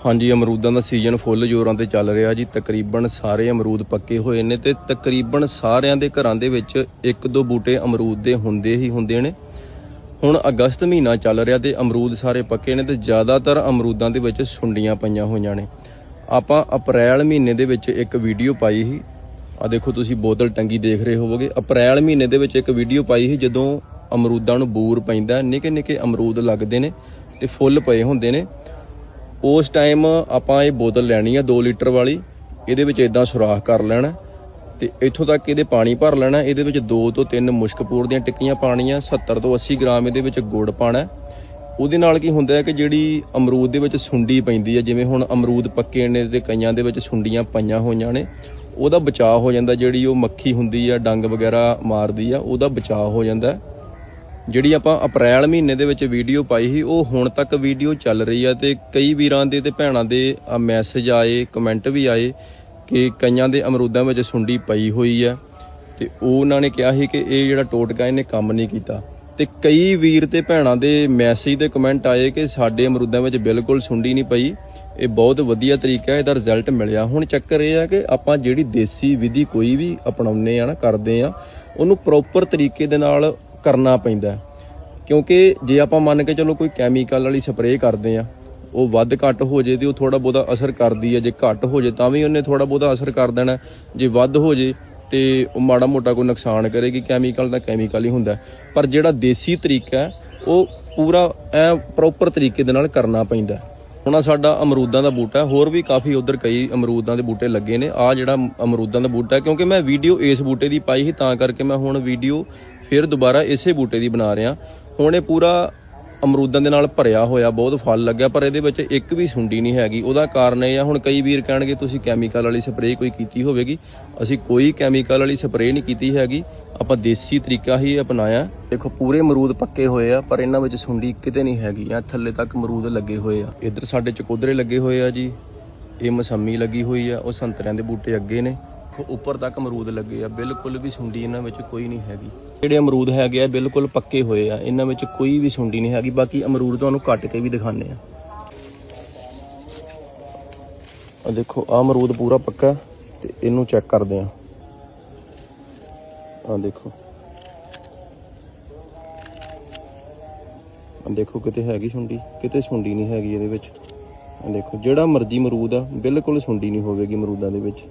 ਹਾਂਜੀ, ਅਮਰੂਦਾਂ ਦਾ ਸੀਜ਼ਨ ਫੁੱਲ ਜ਼ੋਰਾਂ ਤੇ ਚੱਲ ਰਿਹਾ ਜੀ। ਤਕਰੀਬਨ ਸਾਰੇ ਅਮਰੂਦ ਪੱਕੇ ਹੋਏ ਨੇ ਤੇ ਤਕਰੀਬਨ ਸਾਰਿਆਂ ਦੇ ਘਰਾਂ ਦੇ ਵਿੱਚ ਇੱਕ ਦੋ ਬੂਟੇ ਅਮਰੂਦ ਦੇ ਹੁੰਦੇ ਹੀ ਹੁੰਦੇ ਨੇ। ਹੁਣ ਅਗਸਤ ਮਹੀਨਾ ਚੱਲ ਰਿਹਾ ਤੇ ਅਮਰੂਦ ਸਾਰੇ ਪੱਕੇ ਨੇ ਤੇ ਜ਼ਿਆਦਾਤਰ ਅਮਰੂਦਾਂ ਦੇ ਵਿੱਚ ਸੁੰਡੀਆਂ ਪਈਆਂ ਹੋਈਆਂ ਨੇ। ਆਪਾਂ ਅਪ੍ਰੈਲ ਮਹੀਨੇ ਦੇ ਵਿੱਚ ਇੱਕ ਵੀਡੀਓ ਪਾਈ ਸੀ। ਆ ਦੇਖੋ, ਤੁਸੀਂ ਬੋਤਲ ਟੰਗੀ ਦੇਖ ਰਹੇ ਹੋਵੋਗੇ। ਅਪ੍ਰੈਲ ਮਹੀਨੇ ਦੇ ਵਿੱਚ ਇੱਕ ਵੀਡੀਓ ਪਾਈ ਸੀ ਜਦੋਂ ਅਮਰੂਦਾਂ ਨੂੰ ਬੂਰ ਪੈਂਦਾ ਨਿੱਕੇ ਨਿੱਕੇ ਅਮਰੂਦ ਲੱਗਦੇ ਨੇ ਤੇ ਫੁੱਲ ਪਏ ਹੁੰਦੇ ਨੇ। ਉਸ ਟਾਈਮ ਆਪਾਂ ਇਹ ਬੋਤਲ ਲੈਣੀ ਆ 2 ਲੀਟਰ ਵਾਲੀ, ਇਹਦੇ ਵਿੱਚ ਇਦਾਂ ਸੁਰਾਖ ਕਰ ਲੈਣਾ, ਤੇ ਇੱਥੋਂ ਤੱਕ ਇਹਦੇ ਪਾਣੀ ਭਰ ਲੈਣਾ, ਇਹਦੇ ਵਿੱਚ 2 ਤੋਂ 3 ਮੁਸ਼ਕਪੂਰ ਦੀਆਂ ਟਿੱਕੀਆਂ ਪਾਣੀਆਂ 70 ਤੋਂ 80 ਗ੍ਰਾਮ ਇਹਦੇ ਵਿੱਚ ਗੁੜ ਪਾਣਾ ਉਹਦੇ ਨਾਲ ਕੀ ਹੁੰਦਾ ਹੈ ਕਿ ਜਿਹੜੀ ਅਮਰੂਦ ਦੇ ਵਿੱਚ ਸੁੰਡੀ ਪੈਂਦੀ ਹੈ, ਜਿਵੇਂ ਹੁਣ ਅਮਰੂਦ ਪੱਕੇ ਨੇ ਤੇ ਕਈਆਂ ਦੇ ਵਿੱਚ ਸੁੰਡੀਆਂ ਪਈਆਂ ਹੋਈਆਂ ਨੇ, ਉਹਦਾ ਬਚਾਅ ਹੋ ਜਾਂਦਾ, ਜਿਹੜੀ ਉਹ ਮੱਖੀ ਹੁੰਦੀ ਆ, ਡੰਗ ਵਗੈਰਾ ਮਾਰਦੀ ਆ, ਉਹਦਾ ਬਚਾਅ ਹੋ ਜਾਂਦਾ। ਜਿਹੜੀ ਆਪਾਂ ਅਪ੍ਰੈਲ ਮਹੀਨੇ ਦੇ ਵਿੱਚ ਵੀਡੀਓ ਪਾਈ ਸੀ, ਉਹ ਹੁਣ ਤੱਕ ਵੀਡੀਓ ਚੱਲ ਰਹੀ ਆ ਤੇ ਕਈ ਵੀਰਾਂ ਦੇ ਤੇ ਭੈਣਾਂ ਦੇ ਮੈਸੇਜ ਆਏ ਕਮੈਂਟ ਵੀ ਆਏ ਕਿ ਕਈਆਂ ਦੇ ਅਮਰੂਦਾਂ ਵਿੱਚ ਸੁੰਡੀ ਪਈ ਹੋਈ ਆ। ਤੇ ਉਹ ਉਹਨਾਂ ਨੇ ਕਿਹਾ ਸੀ ਕਿ ਇਹ ਜਿਹੜਾ ਟੋਟਕਾ ਇਹਨੇ ਕੰਮ ਨਹੀਂ ਕੀਤਾ। ਤੇ ਕਈ ਵੀਰ ਤੇ ਭੈਣਾਂ ਦੇ ਮੈਸੇਜ ਤੇ ਕਮੈਂਟ ਆਏ ਕਿ ਸਾਡੇ ਅਮਰੂਦਾਂ ਵਿੱਚ ਬਿਲਕੁਲ ਸੁੰਡੀ ਨਹੀਂ ਪਈ। ਇਹ ਬਹੁਤ ਵਧੀਆ ਤਰੀਕਾ ਹੈ ਇਹਦਾ ਰਿਜ਼ਲਟ ਮਿਲਿਆ। ਹੁਣ ਚੱਕਰ ਇਹ ਆ ਕਿ ਆਪਾਂ ਜਿਹੜੀ ਦੇਸੀ ਵਿਧੀ ਕੋਈ ਵੀ ਅਪਣਾਉਂਦੇ ਆ ਨਾ, ਕਰਦੇ ਆ, ਉਹਨੂੰ ਪ੍ਰੋਪਰ ਤਰੀਕੇ ਦੇ ਨਾਲ ਕਰਨਾ ਪੈਂਦਾ ਕਿਉਂਕਿ ਜੇ ਆਪਾਂ ਮੰਨ ਕੇ ਚਲੋ ਕੋਈ ਕੈਮੀਕਲ ਵਾਲੀ ਸਪਰੇਅ ਕਰਦੇ ਆ ਉਹ ਵੱਧ ਘੱਟ ਹੋ ਜੇ ਤੇ ਉਹ ਥੋੜਾ ਬਹੁਤਾ ਅਸਰ ਕਰਦੀ ਹੈ। ਜੇ ਘੱਟ ਹੋ ਜੇ ਤਾਂ ਵੀ ਉਹਨੇ ਥੋੜਾ ਬਹੁਤਾ ਅਸਰ ਕਰ ਦੇਣਾ ਜੇ ਵੱਧ ਹੋ ਜੇ ਤੇ ਉਹ ਮਾੜਾ ਮੋਟਾ ਕੋਈ ਨੁਕਸਾਨ ਕਰੇਗੀ। ਕੈਮੀਕਲ ਦਾ ਕੈਮੀਕਲ ਹੀ ਹੁੰਦਾ ਪਰ ਜਿਹੜਾ ਦੇਸੀ ਤਰੀਕਾ ਉਹ ਪੂਰਾ ਐ ਪ੍ਰੋਪਰ ਤਰੀਕੇ ਦੇ ਨਾਲ ਕਰਨਾ ਪੈਂਦਾ ਹੁਣ ਸਾਡਾ ਅਮਰੂਦਾਂ ਦਾ ਬੂਟਾ ਹੋਰ ਵੀ ਕਾਫੀ ਉਧਰ ਕਈ ਅਮਰੂਦਾਂ ਦੇ ਬੂਟੇ ਲੱਗੇ ਨੇ। ਆ ਜਿਹੜਾ ਅਮਰੂਦਾਂ ਦਾ ਬੂਟਾ ਕਿਉਂਕਿ ਮੈਂ ਵੀਡੀਓ ਇਸ ਬੂਟੇ ਦੀ ਪਾਈ ਸੀ, ਤਾਂ ਕਰਕੇ ਮੈਂ ਹੁਣ ਵੀਡੀਓ ਫਿਰ ਦੁਬਾਰਾ ਇਸੇ ਬੂਟੇ ਦੀ ਬਣਾ ਰਿਹਾ। ਹੁਣ ਇਹ ਪੂਰਾ ਅਮਰੂਦਾਂ ਦੇ ਨਾਲ ਭਰਿਆ ਹੋਇਆ ਬਹੁਤ ਫਲ ਲੱਗਿਆ, ਪਰ ਇਹਦੇ ਵਿੱਚ ਇੱਕ ਵੀ ਸੁੰਡੀ ਨਹੀਂ ਹੈਗੀ। ਉਹਦਾ ਕਾਰਨ ਇਹ ਆ, ਹੁਣ ਕਈ ਵੀਰ ਕਹਿਣਗੇ ਤੁਸੀਂ ਕੈਮੀਕਲ ਵਾਲੀ ਸਪਰੇਅ ਕੋਈ ਕੀਤੀ ਹੋਵੇਗੀ। ਅਸੀਂ ਕੋਈ ਕੈਮੀਕਲ ਵਾਲੀ ਸਪਰੇਅ ਨਹੀਂ ਕੀਤੀ ਹੈਗੀ। ਆਪਾਂ ਦੇਸੀ ਤਰੀਕਾ ਹੀ ਅਪਣਾਇਆ। ਦੇਖੋ, ਪੂਰੇ ਅਮਰੂਦ ਪੱਕੇ ਹੋਏ ਆ, ਪਰ ਇਹਨਾਂ ਵਿੱਚ ਸੁੰਡੀ ਕਿਤੇ ਨਹੀਂ ਹੈਗੀ ਆ ਥੱਲੇ ਤੱਕ ਅਮਰੂਦ ਲੱਗੇ ਹੋਏ ਆ। ਇੱਧਰ ਸਾਡੇ ਚਕੋਦਰੇ ਲੱਗੇ ਹੋਏ ਆ ਜੀ। ਇਹ ਮਸੰਮੀ ਲੱਗੀ ਹੋਈ ਆ, ਉਹ ਸੰਤਰਿਆਂ ਦੇ ਬੂਟੇ ਅੱਗੇ ਨੇ। ਉੱਪਰ ਤੱਕ ਅਮਰੂਦ ਲੱਗੇ ਆ, ਬਿਲਕੁਲ ਵੀ ਸੁੰਡੀ ਇਹਨਾਂ ਵਿੱਚ ਕੋਈ ਨਹੀਂ ਹੈਗੀ। ਜਿਹੜੇ ਅਮਰੂਦ ਹੈਗੇ ਆ, ਬਿਲਕੁਲ ਪੱਕੇ ਹੋਏ ਆ। ਇਹਨਾਂ ਵਿੱਚ ਕੋਈ ਵੀ ਸੁੰਡੀ ਨਹੀਂ ਹੈਗੀ। ਬਾਕੀ ਅਮਰੂਦ ਤੁਹਾਨੂੰ ਕੱਟ ਕੇ ਵੀ ਦਿਖਾਣੇ ਆ। ਆ ਦੇਖੋ ਆ ਅਮਰੂਦ ਪੂਰਾ ਪੱਕਾ ਤੇ ਇਹਨੂੰ ਚੈੱਕ ਕਰਦੇ ਆ। ਆ ਦੇਖੋ। ਆ ਦੇਖੋ ਕਿਤੇ ਹੈਗੀ ਸੁੰਡੀ, ਕਿਤੇ ਸੁੰਡੀ ਨਹੀਂ ਹੈਗੀ ਇਹਦੇ ਵਿੱਚ। ਆ ਦੇਖੋ, ਜਿਹੜਾ ਮਰਜ਼ੀ ਅਮਰੂਦ ਆ, ਬਿਲਕੁਲ ਸੁੰਡੀ ਨਹੀਂ ਹੋਵੇਗੀ ਅਮਰੂਦਾਂ ਦੇ ਵਿੱਚ।